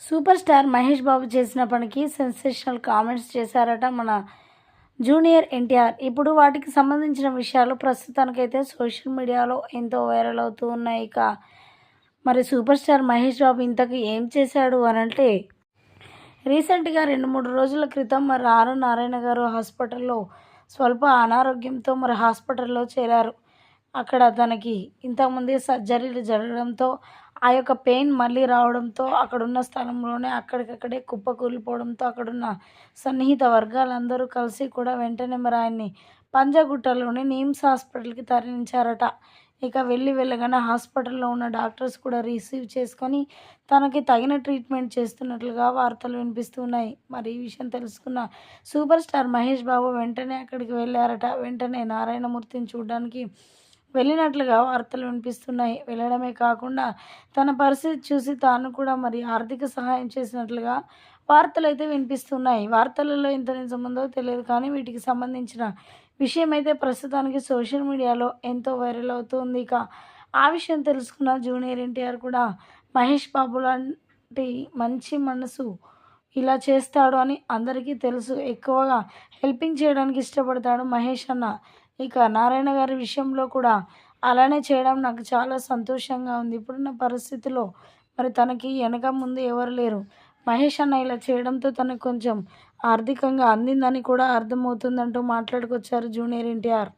Super star Mahesh Babu చేసిన పనికి sensational comments చేశారట మన జూనియర్ ఎన్టీఆర్. ఇప్పుడు వాటికి సంబంధించిన విషయాలు ప్రస్తుతానికైతే సోషల్ మీడియాలో ఎంతో వైరల్ అవుతూ ఉన్నాయి ఇక. మరి సూపర్ స్టార్ మహేష్ బాబు ఇంతకు ఏం చేశాడు అని అంటే రీసెంట్గా రెండు మూడు రోజుల క్రితం మరి ఆరు నారాయణ గారు హాస్పిటల్లో స్వల్ప అనారోగ్యంతో మరి హాస్పిటల్లో చేరారు. అక్కడ తనకి ఇంతకుముందే సర్జరీలు జరగడంతో ఆ యొక్క పెయిన్ మళ్ళీ రావడంతో అక్కడున్న స్థలంలోనే అక్కడికక్కడే కుప్పకూలిపోవడంతో అక్కడున్న సన్నిహిత వర్గాలందరూ కలిసి కూడా వెంటనే మరి ఆయన్ని పంజగుట్టలోని నిమ్స్ హాస్పిటల్కి తరలించారట. ఇక వెళ్ళి వెళ్ళగానే హాస్పిటల్లో ఉన్న డాక్టర్స్ కూడా రిసీవ్ చేసుకొని తనకి తగిన ట్రీట్మెంట్ చేస్తున్నట్లుగా వార్తలు వినిపిస్తున్నాయి. మరి ఈ విషయం తెలుసుకున్న సూపర్ స్టార్ మహేష్ బాబు వెంటనే అక్కడికి వెళ్ళారట. వెంటనే నారాయణమూర్తిని చూడడానికి వెళ్ళినట్లుగా వార్తలు వినిపిస్తున్నాయి. వెళ్ళడమే కాకుండా తన పరిస్థితి చూసి తాను కూడా మరి ఆర్థిక సహాయం చేసినట్లుగా వార్తలు అయితే వినిపిస్తున్నాయి. వార్తలలో ఎంత నిజముందో తెలియదు కానీ వీటికి సంబంధించిన విషయం అయితే ప్రస్తుతానికి సోషల్ మీడియాలో ఎంతో వైరల్ అవుతుంది. ఇక ఆ విషయం తెలుసుకున్న జూనియర్ ఎన్టీఆర్ కూడా మహేష్ బాబు లాంటి మంచి మనసు ఇలా చేస్తాడు అని అందరికీ తెలుసు. ఎక్కువగా హెల్పింగ్ చేయడానికి ఇష్టపడతాడు మహేష్ అన్న. ఇక నారాయణ గారి విషయంలో కూడా అలానే చేయడం నాకు చాలా సంతోషంగా ఉంది. ఇప్పుడున్న పరిస్థితిలో మరి తనకి వెనక ముందు ఎవరు లేరు. మహేష్ అన్న ఇలా చేయడంతో తనకు కొంచెం ఆర్థికంగా అందిందని కూడా అర్థమవుతుందంటూ మాట్లాడుకొచ్చారు జూనియర్ ఎన్టీఆర్.